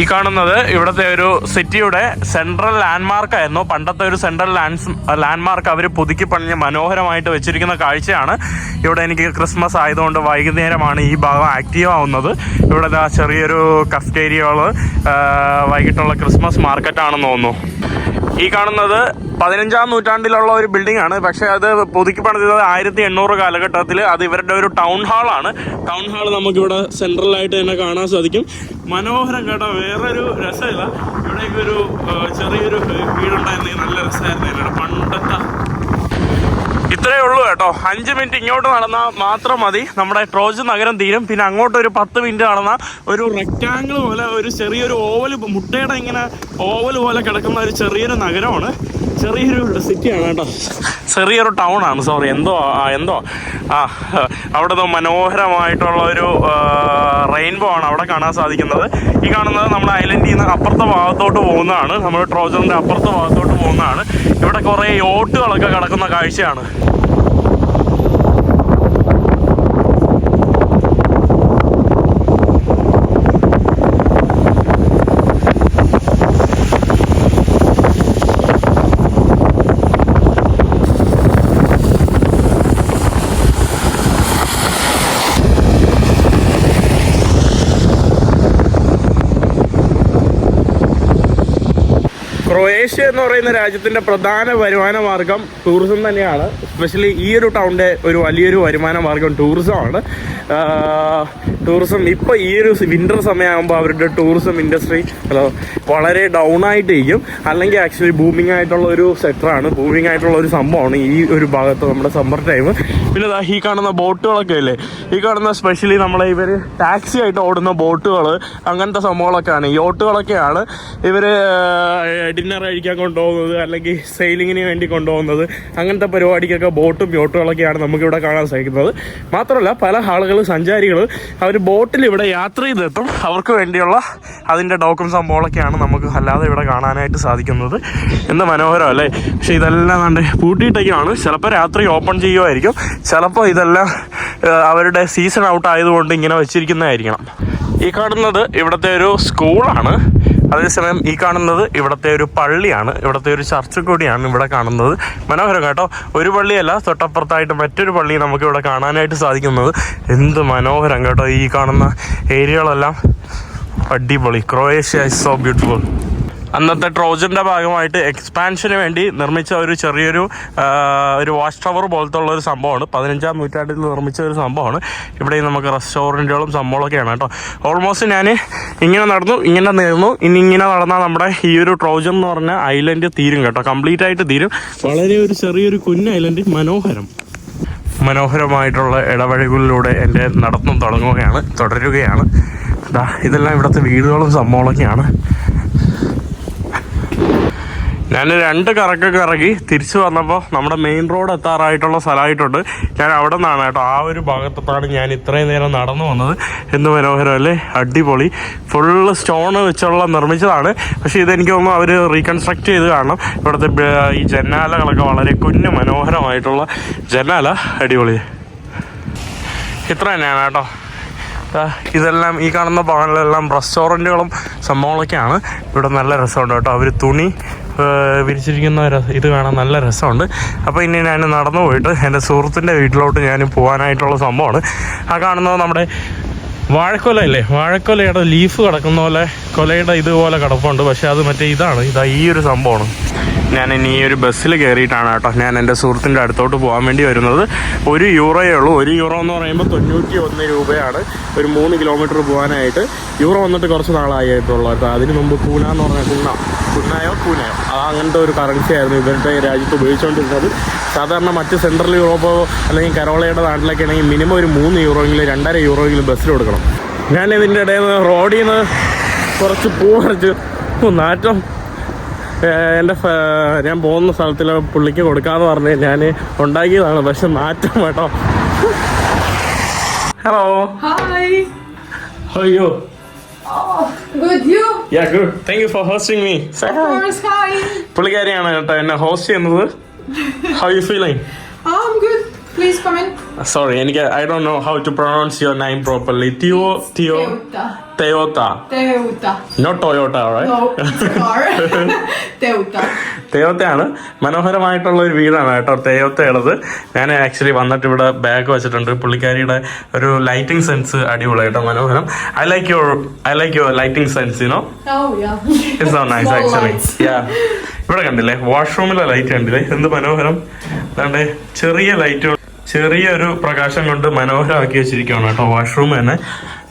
ഈ കാണുന്നത് ഇവിടുത്തെ ഒരു സിറ്റിയുടെ സെൻട്രൽ ലാൻഡ്മാർക്ക് ആയിരുന്നു. പണ്ടത്തെ ഒരു സെൻട്രൽ ലാൻഡ്സ് ലാൻഡ്മാർക്ക് അവർ പുതുക്കി പണിഞ്ഞ് മനോഹരമായിട്ട് വെച്ചിരിക്കുന്ന കാഴ്ചയാണ്. ഇവിടെ എനിക്ക് ക്രിസ്മസ് ആയതുകൊണ്ട് വൈകുന്നേരമാണ് ഈ ഭാഗം ആക്റ്റീവ് ആവുന്നത്. ഇവിടെ ചെറിയൊരു കഫ്റ്റേരിയകൾ വൈകിട്ടുള്ള ക്രിസ്മസ് മാർക്കറ്റാണെന്ന് തോന്നുന്നു. ഈ കാണുന്നത് പതിനഞ്ചാം നൂറ്റാണ്ടിലുള്ള ഒരു ബിൽഡിംഗ് ആണ്. പക്ഷേ അത് പുതുക്കി പണിതത് ആയിരത്തി എണ്ണൂറ് കാലഘട്ടത്തിൽ. അത് ഇവരുടെ ഒരു ടൗൺ ഹാളാണ് ടൗൺ ഹാൾ നമുക്കിവിടെ സെൻട്രലായിട്ട് തന്നെ കാണാൻ സാധിക്കും. മനോഹരം കേട്ടോ. വേറൊരു രസമില്ല. ഇവിടേക്കൊരു ചെറിയൊരു വീടുണ്ടായിരുന്നെങ്കിൽ നല്ല രസമായിരുന്നു. പണ്ടത്തെ ഇത്രയേ ഉള്ളൂ കേട്ടോ. അഞ്ച് മിനിറ്റ് ഇങ്ങോട്ട് നടന്നാൽ മാത്രം മതി. നമ്മുടെ ട്രോജ് നഗരം തീരും. പിന്നെ അങ്ങോട്ട് ഒരു പത്ത് മിനിറ്റ് നടന്നാൽ ഒരു റെക്റ്റാങ്കിൾ പോലെ ഒരു ചെറിയൊരു ഓവൽ മുട്ടയുടെ ഇങ്ങനെ ഓവൽ പോലെ കിടക്കുന്ന ഒരു ചെറിയൊരു നഗരമാണ്. ചെറിയൊരു സിറ്റിയാണ് കേട്ടോ. ചെറിയൊരു ടൗൺ ആണ്. സോറി എന്തോ എന്തോ. ആ അവിടെ മനോഹരമായിട്ടുള്ള ഒരു റെയിൻബോ ആണ് അവിടെ കാണാൻ സാധിക്കുന്നത്. ഈ കാണുന്നത് നമ്മുടെ ഐലൻഡിൽ നിന്ന് അപ്പുറത്തെ ഭാഗത്തോട്ട് പോകുന്നതാണ്. നമ്മൾ ട്രോജറിന്റെ അപ്പുറത്തെ ഭാഗത്തോട്ട് പോകുന്നതാണ്. ഇവിടെ കുറേ യോട്ടുകളൊക്കെ കിടക്കുന്ന കാഴ്ചയാണ്. ക്രൊയേഷ്യ എന്ന് പറയുന്ന രാജ്യത്തിന്റെ പ്രധാന വരുമാന മാർഗം ടൂറിസം തന്നെയാണ്. എസ്പെഷ്യലി ഈ ഒരു ടൗണിന്റെ ഒരു വലിയൊരു വരുമാന മാർഗം ടൂറിസമാണ് ടൂറിസം ഇപ്പോൾ ഈ ഒരു വിന്റർ സമയമാകുമ്പോൾ അവരുടെ ടൂറിസം ഇൻഡസ്ട്രി ഹലോ വളരെ ഡൗൺ ആയിട്ടിരിക്കും. അല്ലെങ്കിൽ ആക്ച്വലി ബൂമിംഗ് ആയിട്ടുള്ള ഒരു സെക്ടറാണ് ബൂമിംഗ് ആയിട്ടുള്ള ഒരു സംഭവമാണ് ഈ ഒരു ഭാഗത്ത് നമ്മുടെ സമ്മർ ടൈം പിന്നെ ഈ കാണുന്ന ബോട്ടുകളൊക്കെ അല്ലേ ഈ കാണുന്ന സ്പെഷ്യലി നമ്മളെ ഇവർ ടാക്സി ആയിട്ട് ഓടുന്ന ബോട്ടുകൾ അങ്ങനത്തെ സംഭവങ്ങളൊക്കെയാണ്. യോട്ടുകളൊക്കെയാണ് ഇവർ ഡിന്നർ കഴിക്കാൻ കൊണ്ടുപോകുന്നത് അല്ലെങ്കിൽ സെയിലിങ്ങിന് വേണ്ടി കൊണ്ടുപോകുന്നത് അങ്ങനത്തെ പരിപാടിക്കൊക്കെ ബോട്ടും യോട്ടുകളൊക്കെയാണ് നമുക്കിവിടെ കാണാൻ സാധിക്കുന്നത്. മാത്രമല്ല പല ആളുകൾ സഞ്ചാരികൾ അവർ ബോട്ടിൽ ഇവിടെ യാത്ര ചെയ്തെത്തും. അവർക്ക് വേണ്ടിയുള്ള അതിന്റെ ഡോക്കും സംഭവങ്ങളൊക്കെയാണ് നമുക്ക് അല്ലാതെ ഇവിടെ കാണാനായിട്ട് സാധിക്കുന്നത്. എന്ത് മനോഹരം അല്ലേ? പക്ഷേ ഇതെല്ലാം കണ്ട് പൂട്ടിയിട്ടൊക്കെയാണ് ചിലപ്പോൾ രാത്രി ഓപ്പൺ ചെയ്യുമായിരിക്കും ചിലപ്പോൾ ഇതെല്ലാം അവരുടെ സീസൺ ഔട്ട് ആയതുകൊണ്ട് ഇങ്ങനെ വെച്ചിരിക്കുന്നതായിരിക്കണം. ഈ കാണുന്നത് ഇവിടുത്തെ ഒരു സ്കൂളാണ്. അതേസമയം ഈ കാണുന്നത് ഇവിടുത്തെ ഒരു പള്ളിയാണ്. ഇവിടുത്തെ ഒരു ചർച്ച കൂടിയാണ് ഇവിടെ കാണുന്നത്. മനോഹരം കേട്ടോ. ഒരു പള്ളിയല്ല തൊട്ടപ്പുറത്തായിട്ട് മറ്റൊരു പള്ളി നമുക്ക് ഇവിടെ കാണാനായിട്ട് സാധിക്കുന്നത്. എന്ത് മനോഹരം കേട്ടോ ഈ കാണുന്ന ഏരിയകളെല്ലാം. അടിപൊളി. ക്രൊയേഷ്യ ഇസ് സോ ബ്യൂട്ടിഫുൾ അന്നത്തെ ട്രോജന്റെ ഭാഗമായിട്ട് എക്സ്പാൻഷന് വേണ്ടി നിർമ്മിച്ച ഒരു ചെറിയൊരു ഒരു വാഷ് ടവർ പോലത്തെ ഉള്ള ഒരു സംഭവമാണ്. പതിനഞ്ചാം നൂറ്റാണ്ടിൽ നിർമ്മിച്ച ഒരു സംഭവമാണ്. ഇവിടെ നമുക്ക് റെസ്റ്റോറന്റുകളും സംഭവങ്ങളൊക്കെയാണ് കേട്ടോ. ഓൾമോസ്റ്റ് ഞാൻ ഇങ്ങനെ നടന്നു ഇങ്ങനെ നിന്നു. ഇനി ഇങ്ങനെ നടന്നാൽ നമ്മുടെ ഈ ഒരു ട്രോജൻ എന്ന് പറഞ്ഞ ഐലൻഡ് തീരും കേട്ടോ. കംപ്ലീറ്റ് ആയിട്ട് തീരും. വളരെ ഒരു ചെറിയൊരു കുഞ്ഞ് ഐലൻഡ് മനോഹരം. മനോഹരമായിട്ടുള്ള ഇടവഴികളിലൂടെ എന്റെ നടത്തം തുടങ്ങുകയാണ് തുടരുകയാണ്. ഇതെല്ലാം ഇവിടുത്തെ വീടുകളും സംഭവങ്ങളൊക്കെയാണ്. ഞാൻ രണ്ട് കറക്കൊക്കെ ഇറങ്ങി തിരിച്ചു വന്നപ്പോൾ നമ്മുടെ മെയിൻ റോഡ് എത്താറായിട്ടുള്ള സ്ഥലമായിട്ടുണ്ട്. ഞാൻ അവിടെ നിന്നാണ് കേട്ടോ. ആ ഒരു ഭാഗത്താണ് ഞാൻ ഇത്രയും നേരം നടന്നു വന്നത് എന്ത് മനോഹരമല്ലേ അടിപൊളി. ഫുള്ള് സ്റ്റോൺ വെച്ചുള്ള നിർമ്മിച്ചതാണ്. പക്ഷേ ഇതെനിക്ക് തോന്നുന്നു അവർ റീകൺസ്ട്രക്ട് ചെയ്ത് കാണണം. ഇവിടുത്തെ ഈ ജനാലകളൊക്കെ വളരെ കുഞ്ഞു മനോഹരമായിട്ടുള്ള ജനാല അടിപൊളി. ഇത്ര തന്നെയാണ് കേട്ടോ. ഇതെല്ലാം ഈ കാണുന്ന ഭവനിലെല്ലാം റെസ്റ്റോറന്റുകളും സംഭവങ്ങളൊക്കെയാണ്. ഇവിടെ നല്ല രസമുണ്ട് കേട്ടോ. അവർ തുണി വിരിച്ചിരിക്കുന്ന ഇത് കാണാൻ നല്ല രസമുണ്ട്. അപ്പോൾ ഇനി ഞാൻ നടന്നു പോയിട്ട് എന്റെ സുഹൃത്തിന്റെ വീട്ടിലോട്ട് ഞാൻ പോകാനായിട്ടുള്ള സംഭവമാണ്. ആ കാണുന്നത് നമ്മുടെ വാഴക്കൊല അല്ലേ വാഴക്കൊലയുടെ ലീഫ് കിടക്കുന്ന പോലെ കൊലയുടെ ഇതുപോലെ കിടപ്പുണ്ട്. പക്ഷേ അത് മറ്റേ ഇതാണ്. ഇതാ ഈ ഒരു സംഭവമാണ്. ഞാൻ ഇനി ഈ ഒരു ബസ്സിൽ കയറിയിട്ടാണ് കേട്ടോ ഞാൻ എന്റെ സുഹൃത്തിന്റെ അടുത്തോട്ട് പോകാൻ വേണ്ടി വരുന്നത്. ഒരു യൂറോയേ ഉള്ളൂ. ഒരു യൂറോ എന്ന് പറയുമ്പോൾ തൊണ്ണൂറ്റി ഒന്ന് രൂപയാണ്. ഒരു മൂന്ന് കിലോമീറ്റർ പോകാനായിട്ട്. യൂറോ വന്നിട്ട് കുറച്ച് നാളായിട്ടുള്ളൂ കേട്ടോ അതിന് മുമ്പ് പൂന എന്ന് പറഞ്ഞാൽ കുന്ന കുന്നായോ പൂനയോ? അങ്ങനത്തെ ഒരു കറൻസി ആയിരുന്നു ഇവരുടെ രാജ്യത്ത് ഉപയോഗിച്ചുകൊണ്ടിരുന്നത്. സാധാരണ മറ്റ് സെൻട്രൽ യൂറോപ്പോ അല്ലെങ്കിൽ കരോളയുടെ നാട്ടിലൊക്കെ ആണെങ്കിൽ മിനിമം ഒരു മൂന്ന് യൂറോയെങ്കിലും രണ്ടര യൂറോയെങ്കിലും ബസ്സിൽ കൊടുക്കണം. ഞാൻ ഇതിന്റെ ഇടയിൽ നിന്ന് റോഡിൽ നിന്ന് കുറച്ച് പൂ പറിച്ച് ഓ, നാറ്റം എന്റെ ഞാൻ പോകുന്ന സ്ഥലത്തിൽ പുള്ളിക്ക് കൊടുക്കാമെന്ന് പറഞ്ഞ് ഞാൻ ഉണ്ടാക്കിയതാണ് പക്ഷെ മാറ്റം കേട്ടോ ഹലോ. അയ്യോ. പുള്ളിക്കാരിയാണ് കേട്ടോ എന്നെ ഹോസ്റ്റ് ചെയ്യുന്നത്. ഹൗ യു ഫീലിംഗ് സോറി എനിക്ക് I don't know how to pronounce your name properly Teo Teo. തെയോത്ത. Not Toyota. തെയോത്തയാണ് മനോഹരമായിട്ടുള്ള ഒരു വീടാണ് കേട്ടോ തെയോത്തയുള്ളത് ഞാൻ ആക്ച്വലി വന്നിട്ട് ഇവിടെ ബാഗ് വെച്ചിട്ടുണ്ട്. പുള്ളിക്കാരിയുടെ ഒരു ലൈറ്റിംഗ് സെൻസ് അടിപൊളി കേട്ടോ മനോഹരം. I like your I like your lighting sense you know yeah. It's so nice actually. Yeah ഇവിടെ കണ്ടില്ലേ? വാഷ്റൂമിലെ ലൈറ്റ് കണ്ടില്ലേ? എന്ത് മനോഹരം. അതാണ്ട് ചെറിയ ലൈറ്റ് ചെറിയൊരു പ്രകാശം കൊണ്ട് മനോഹരമാക്കി വെച്ചിരിക്കുകയാണ് കേട്ടോ. വാഷ്റൂം തന്നെ.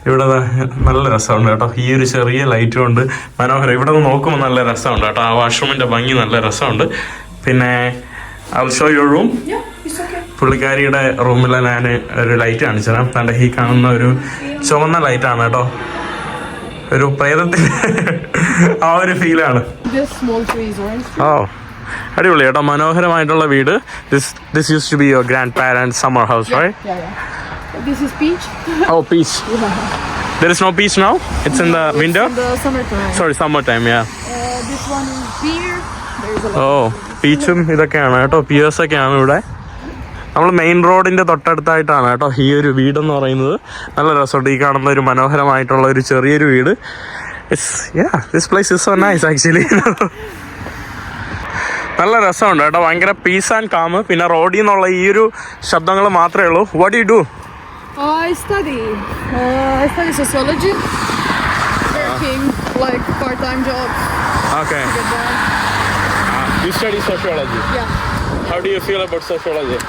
ഇവിടെ നല്ല രസമുണ്ട് കേട്ടോ. ഈ ഒരു ചെറിയ ലൈറ്റ് കൊണ്ട് മനോഹരം. ഇവിടെ നിന്ന് നോക്കുമ്പോൾ നല്ല രസമുണ്ട് കേട്ടോ. ആ വാഷ്റൂമിന്റെ ഭംഗി നല്ല രസമുണ്ട്. പിന്നെ അൽഷോ യുവർ റൂം. പുള്ളിക്കാരിയുടെ റൂമിൽ ഞാൻ ഒരു ലൈറ്റ് കാണിച്ചു തരാം. തന്റെ ഈ കാണുന്ന ഒരു ചുവന്ന ലൈറ്റാണ് കേട്ടോ. ഒരു പ്രേതത്തിന്റെ ആ ഒരു ഫീലാണ് ഓ അടിപൊളി കേട്ടോ മനോഹരമായിട്ടുള്ള വീട്. This this use to be your grand parents summer house right Yeah, yeah. Oh peach There is no peach now it's in the window In the summertime. Summer time yeah Uh, this one is beer. There's a lot. പീച്ചും ഇതൊക്കെയാണ് കേട്ടോ. Pierce ഒക്കെയാണ് ഇവിടെ. നമ്മൾ main റോഡിന്റെ തൊട്ടടുത്തായിട്ടാണ് കേട്ടോ ഈ ഒരു വീടെന്ന് പറയുന്നത്. നല്ല രസമുണ്ട്. ഈ കാണുന്ന ഒരു മനോഹരമായിട്ടുള്ള ഒരു ചെറിയൊരു വീട്. It's this place is so nice actually നല്ല രസമുണ്ട് കേട്ടോ ഭയങ്കര പീസ് ആൻഡ് കാമ് പിന്നെ റോഡിൽ നിന്നുള്ള ഈ ഒരു ശബ്ദങ്ങൾ മാത്രമേ ഉള്ളൂ what you do I study. Uh, I study sociology. Working like part-time jobs. Okay Yeah,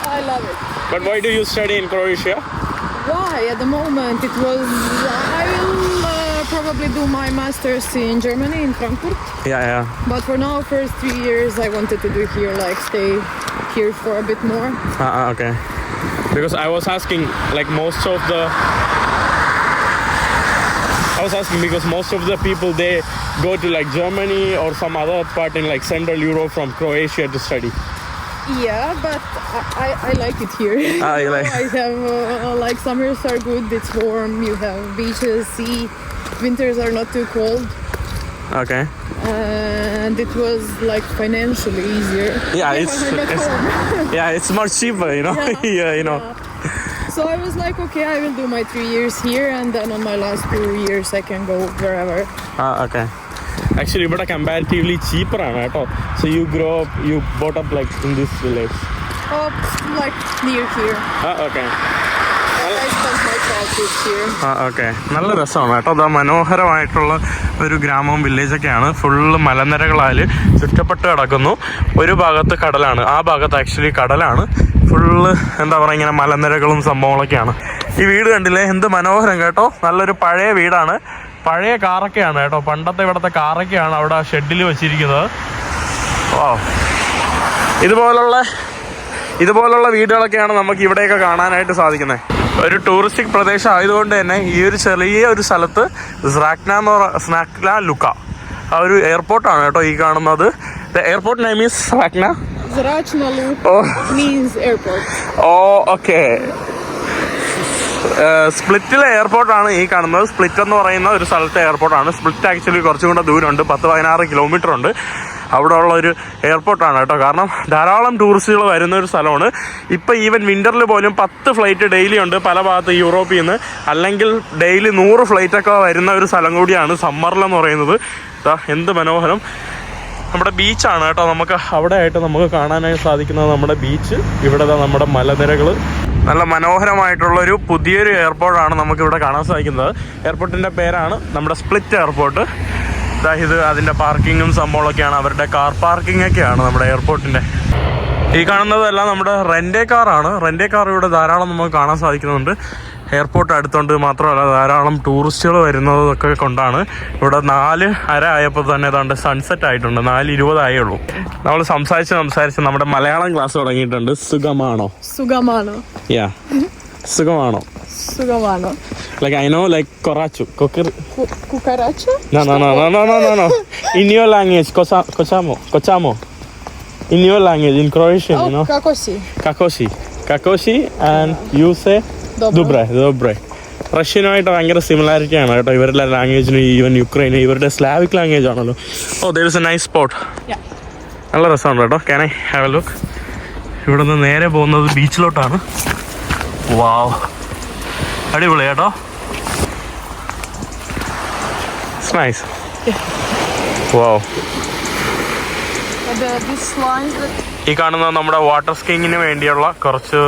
I love it. Why? At the moment, it was. I will probably do my masters in Germany, in Frankfurt. Yeah, yeah. But for now, first three years, I wanted to do here, like stay here for a bit more. Uh, uh, okay. Because I was asking, like most of the, I was asking because most of the people they go to like Germany or some other part in like Central Europe from Croatia to study. Yeah, but I, I, I like it here. Ah, you like- I have uh, like summers are good. It's warm. You have beaches, sea Winters are not too cold, Okay. and it was like financially easier. Yeah, it's, back it's home. yeah, it's much cheaper, you know. Yeah. yeah, you know. So I was like, okay, I will do my three years here, and then on my last two years, I can go wherever. Ah, okay. Actually, ഇവിടെ comparatively cheaper ആണ് കേട്ടോ. So you grow up, you bought up like in this village. Oh, like near here. Ah, Ah okay നല്ല രസമാണ് കേട്ടോ. അതാ മനോഹരമായിട്ടുള്ള ഒരു ഗ്രാമവും വില്ലേജൊക്കെയാണ് ഫുള്ള് മലനിരകളാൽ ചുറ്റപ്പെട്ട് കിടക്കുന്നു. ഒരു ഭാഗത്ത് കടലാണ്. ആ ഭാഗത്ത് ആക്ച്വലി കടലാണ്. ഫുള്ള് എന്താ പറയുക ഇങ്ങനെ മലനിരകളും സംഭവങ്ങളൊക്കെയാണ്. ഈ വീട് കണ്ടില്ലേ? എന്ത് മനോഹരം കേട്ടോ. നല്ലൊരു പഴയ വീടാണ്. പഴയ കാറൊക്കെയാണ് കേട്ടോ. പണ്ടത്തെ ഇവിടുത്തെ കാറൊക്കെയാണ് അവിടെ ഷെഡിൽ വെച്ചിരിക്കുന്നത്. ഓ ഇതുപോലുള്ള ഇതുപോലുള്ള വീടുകളൊക്കെയാണ് നമുക്ക് ഇവിടെയൊക്കെ കാണാനായിട്ട് സാധിക്കുന്നത്. ഒരു ടൂറിസ്റ്റിക് പ്രദേശം ആയതുകൊണ്ട് തന്നെ ഈ ഒരു ചെറിയ ഒരു സ്ഥലത്ത് സ്രാക്ന എന്ന് പറ സ്നാക്ല ലുക്ക. ആ ഒരു എയർപോർട്ടാണ് കേട്ടോ ഈ കാണുന്നത്. എയർപോർട്ട് നെയിം ഈസ് സ്രാക്ന. ഓ. ഓക്കെ സ്പ്ലിറ്റിലെ എയർപോർട്ടാണ് ഈ കാണുന്നത്. സ്പ്ലിറ്റ് എന്ന് പറയുന്ന ഒരു സ്ഥലത്തെ എയർപോർട്ടാണ്. സ്പ്ലിറ്റ് ആക്ച്വലി കുറച്ചും കൂടെ ദൂരമുണ്ട്. പത്ത് പതിനാറ് കിലോമീറ്റർ ഉണ്ട്. അവിടെ ഉള്ള ഒരു എയർപോർട്ടാണ് കേട്ടോ. കാരണം ധാരാളം ടൂറിസ്റ്റുകൾ വരുന്ന ഒരു സ്ഥലമാണ്. ഇപ്പം ഈവൻ വിന്ററിൽ പോലും പത്ത് ഫ്ലൈറ്റ് ഡെയിലി ഉണ്ട് പല ഭാഗത്ത് യൂറോപ്പിൽ നിന്ന് അല്ലെങ്കിൽ ഡെയിലി നൂറ് ഫ്ലൈറ്റൊക്കെ വരുന്ന ഒരു സ്ഥലം കൂടിയാണ് സമ്മറിലെന്ന് പറയുന്നത്. എന്ത് മനോഹരം. നമ്മുടെ ബീച്ചാണ് കേട്ടോ. നമുക്ക് അവിടെ ആയിട്ട് നമുക്ക് കാണാനായി സാധിക്കുന്നത് നമ്മുടെ ബീച്ച് ഇവിടെ നമ്മുടെ മലനിരകൾ നല്ല മനോഹരമായിട്ടുള്ളൊരു പുതിയൊരു എയർപോർട്ടാണ് നമുക്കിവിടെ കാണാൻ സാധിക്കുന്നത്. എയർപോർട്ടിന്റെ പേരാണ് നമ്മുടെ സ്പ്ലിറ്റ് എയർപോർട്ട് ഇത് അതിന്റെ പാർക്കിങ്ങും സംഭവങ്ങളൊക്കെയാണ്. അവരുടെ കാർ പാർക്കിംഗ് ഒക്കെയാണ് നമ്മുടെ എയർപോർട്ടിന്റെ ഈ കാണുന്നതെല്ലാം നമ്മുടെ റെന്റേ കാറാണ് റെന്റേ കാർ ഇവിടെ ധാരാളം നമുക്ക് കാണാൻ സാധിക്കുന്നുണ്ട്. എയർപോർട്ട് അടുത്തുണ്ട് മാത്രമല്ല ധാരാളം ടൂറിസ്റ്റുകൾ വരുന്നതൊക്കെ കൊണ്ടാണ്. ഇവിടെ നാല് അര ആയപ്പോൾ തന്നെ ഏതാണ്ട് സൺസെറ്റ് ആയിട്ടുണ്ട്. നാല് ഇരുപതായേ ഉള്ളൂ. നമ്മൾ സംസാരിച്ച് സംസാരിച്ച് നമ്മുടെ മലയാളം ക്ലാസ് തുടങ്ങിയിട്ടുണ്ട്. സുഖമാണോ? സുഖമാണോ? യാ സുഖമാണോ? Sugamano. Like I know like കൊറാച്ചു no, no, no, no. In your language, cosa, cochamo, cochamo. In your language, in Croatian, Oh, you know. kakosi. Kakoshi. Kakoshi and you say Dobro. Dubre. Dobre. റഷ്യനുമായിട്ട് ഭയങ്കര similarity ആണ് കേട്ടോ ഇവരുടെ ലാംഗ്വേജിന് even Ukraine ഇവരുടെ Slavic language ആണല്ലോ ഓ there is a nice spot. നല്ല രസമുണ്ട് കേട്ടോ can I have a look ഇവിടെ നിന്ന് നേരെ പോകുന്നത് ബീച്ചിലോട്ടാണ് വാവ് അടിപൊളി കേട്ടോ. നൈസ് uh, that ഈ കാണുന്നത് നമ്മുടെ വാട്ടർ സ്കീങ്ങിന് വേണ്ടിയുള്ള കുറച്ച്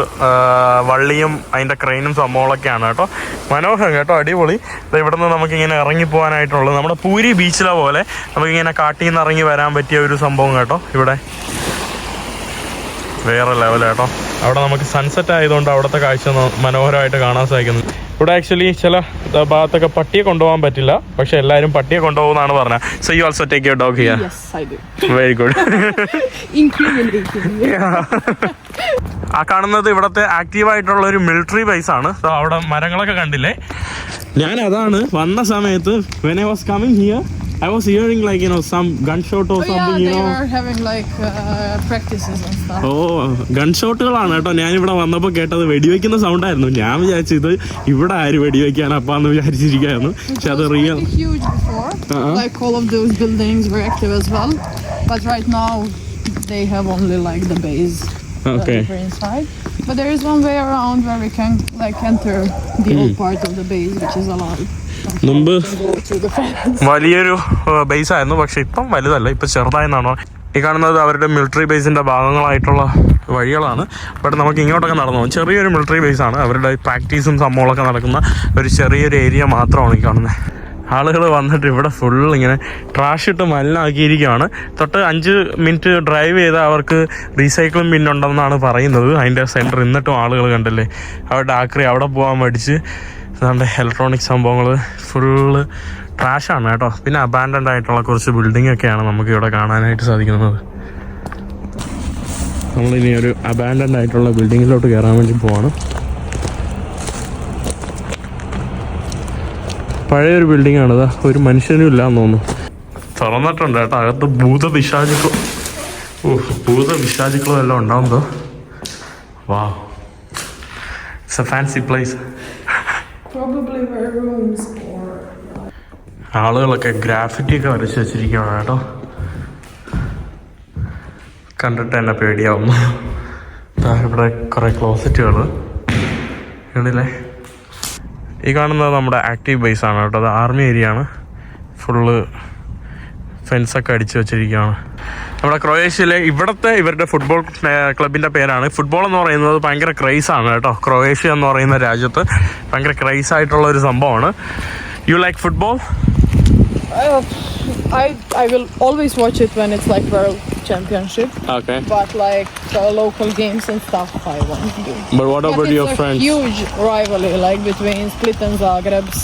വള്ളിയും അതിന്റെ ക്രെയിനും സംഭവങ്ങളൊക്കെയാണ് കേട്ടോ. മനോഹരം കേട്ടോ അടിപൊളി. ഇവിടെ നിന്ന് നമുക്കിങ്ങനെ ഇറങ്ങി പോകാനായിട്ടുള്ളത് നമ്മുടെ പൂരി ബീച്ചിലെ പോലെ നമുക്കിങ്ങനെ കാട്ടിൽ നിന്ന് ഇറങ്ങി വരാൻ പറ്റിയ ഒരു സംഭവം കേട്ടോ ഇവിടെ. വേറെ ലെവലാട്ടോ അവിടെ നമുക്ക് സൺസെറ്റ് ആയതുകൊണ്ട് അവിടുത്തെ കാഴ്ച മനോഹരമായിട്ട് കാണാൻ സാധിക്കുന്നു. ഇവിടെ ആക്ച്വലി ചില ദ- ഭാഗത്തൊക്കെ പട്ടിയെ കൊണ്ടുപോകാൻ പറ്റില്ല. പക്ഷെ എല്ലാവരും പട്ടിയെ കൊണ്ടുപോകുന്നതാണ് പറഞ്ഞത്. So you also take your dog here. Very good. ആ കാണുന്നത് ഇവിടത്തെ ആക്റ്റീവ് ആയിട്ടുള്ള ഒരു മിലിറ്ററി ബേസ് ആണ്. സോ അവിടെ മരങ്ങളൊക്കെ കണ്ടില്ലേ? ഞാൻ അതാണ് വന്ന സമയത്ത് when I was coming here I was hearing like you know some gunshot or Oh, yeah, something, you they know. were having like uh, practices and stuff. ഓ ഗൺഷോട്ടുകളാണ് കേട്ടോ ഞാനിവിടെ വന്നപ്പോൾ കേട്ടത് വെടിവെക്കുന്ന സൗണ്ട് ആയിരുന്നു ഞാൻ വിചാരിച്ചു ഇത് ഇവിടെ ആര് വെടിവെക്കാനപ്പാന്ന് വിചാരിച്ചിരിക്കായിരുന്നു പക്ഷെ അത് It was real pretty huge before. Uh-huh. Like all of those buildings were active as well. But right now they have only like the base uh, Okay. for inside. But there is one way around where we can like enter the Hmm. old part of the base, which is allowed. മുമ്പ്. വലിയൊരു base ആയിരുന്നു. പക്ഷെ ഇപ്പം വലുതല്ല. ഇപ്പം ചെറുതായെന്നാണോ. ഈ കാണുന്നത് അവരുടെ മിലിറ്ററി ബേസിന്റെ ഭാഗങ്ങളായിട്ടുള്ള വഴികളാണ്. ബട്ട് നമുക്ക് ഇങ്ങോട്ടൊക്കെ നടന്നു പോകും. ചെറിയൊരു മിലിറ്ററി ആണ്. അവരുടെ പ്രാക്ടീസും സംഭവങ്ങളൊക്കെ നടക്കുന്ന ഒരു ചെറിയൊരു ഏരിയ മാത്രമാണ് ഈ കാണുന്നത് ആളുകൾ വന്നിട്ട് ഇവിടെ ഫുൾ ഇങ്ങനെ ട്രാഷ് ഇട്ട് മലിനാക്കിയിരിക്കുകയാണ്. തൊട്ട് അഞ്ച് മിനിറ്റ് ഡ്രൈവ് ചെയ്താൽ അവർക്ക് റീസൈക്ലിംഗ് ബിൻ ഉണ്ടെന്നാണ് പറയുന്നത്. അതിന്റെ സെന്റർ എന്നിട്ടും ആളുകൾ കണ്ടല്ലേ? അവരുടെ ആക്രി അവിടെ പോകാൻ മടിച്ച് അതാണ്ട് ഇലക്ട്രോണിക് സംഭവങ്ങൾ ഫുള്ള് ട്രാഷാണ് കേട്ടോ. പിന്നെ അബാൻഡൻഡ് ആയിട്ടുള്ള കുറച്ച് ബിൽഡിംഗ് ഒക്കെയാണ് നമുക്ക് ഇവിടെ കാണാനായിട്ട് സാധിക്കുന്നത്. നമ്മളിനി ഒരു അബാൻഡൻഡ് ആയിട്ടുള്ള ബിൽഡിങ്ങിലോട്ട് കയറാൻ വേണ്ടി പോവാണ്. പഴയൊരു ബിൽഡിംഗ് ആണ് ഇതാ. ഒരു മനുഷ്യനും ഇല്ല എന്ന് തോന്നുന്നു. തുറന്നിട്ടുണ്ട് കേട്ടോ. അകത്ത് ഭൂത പിശാചുക്കൾ ഓ ഭൂത വിശാചിക്കളും എല്ലാം ഉണ്ടാവുന്നതോ. Wow it's a fancy place ആളുകളൊക്കെ ഗ്രാഫിറ്റി ഒക്കെ വരച്ച് വെച്ചിരിക്കുകയാണ് കേട്ടോ. കണ്ടിട്ട് എന്നെ പേടിയാവുന്നു ഇവിടെ കുറേ ക്ലോസറ്റുകൾ കണ്ടില്ലേ? ഈ കാണുന്നത് നമ്മുടെ ആക്റ്റീവ് ബേസ് ആണ് കേട്ടോ. അത് ആർമി ഏരിയ ആണ്. ഫുള്ള് ഫെൻസൊക്കെ അടിച്ചു വെച്ചിരിക്കുകയാണ് നമ്മുടെ ക്രൊയേഷ്യയിലെ ഇവിടുത്തെ ഇവരുടെ ഫുട്ബോൾ ക്ലബിന്റെ പേരാണ് ഫുട്ബോൾ എന്ന് പറയുന്നത് ഭയങ്കര ക്രൈസ് ആണ് കേട്ടോ ക്രൊയേഷ്യ എന്ന് പറയുന്ന രാജ്യത്ത് ഭയങ്കര ക്രൈസ് ആയിട്ടുള്ള ഒരു സംഭവമാണ് you like football Uh, I I will always watch it when it's like World Championship, Okay. but like the local games and stuff, I won't do. But what about it's your friends? huge rivalry like between Split and Zagreb's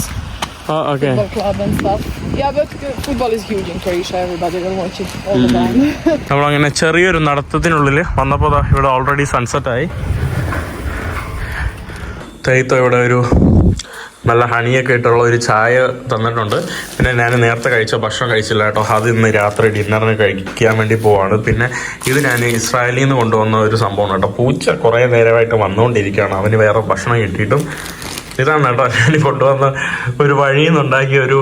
Oh, okay. football club and stuff. Yeah, but football is huge in Croatia. Everybody will watch it all the time. നമ്മളങ്ങനെ ചെറിയൊരു നടത്തത്തിനുള്ളിൽ വന്നപ്പോൾ ഇവിടെ already sunset ആയി തേയ്ത്തോ ഇവിടെ ഒരു നല്ല ഹണിയൊക്കെ ഇട്ടുള്ള ഒരു ചായ തന്നിട്ടുണ്ട് പിന്നെ ഞാൻ നേരത്തെ കഴിച്ച ഭക്ഷണം കഴിച്ചില്ല കേട്ടോ അത് ഇന്ന് രാത്രി ഡിന്നറിന് കഴിക്കാൻ വേണ്ടി പോവാണ് പിന്നെ ഇത് ഞാൻ ഇസ്രായേലിൽ നിന്ന് കൊണ്ടുവന്ന ഒരു സംഭവമാണ് കേട്ടോ പൂച്ച കുറേ നേരമായിട്ട് വന്നുകൊണ്ടിരിക്കുകയാണ് അവന് വേറെ ഭക്ഷണം കിട്ടിയിട്ടും ഇതാണ് കേട്ടോ. ഞാൻ കൊണ്ടുവന്ന ഒരു വഴിയിൽ നിന്നുണ്ടാക്കിയ ഒരു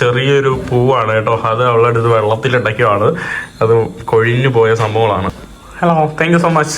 ചെറിയൊരു പൂവാണ് കേട്ടോ. അത് അവളുടെ അടുത്ത് വെള്ളത്തിലുണ്ടാക്കിയതാണ് അത് കൊഴിഞ്ഞു പോയ സംഭവങ്ങളാണ്. Hello thank you so much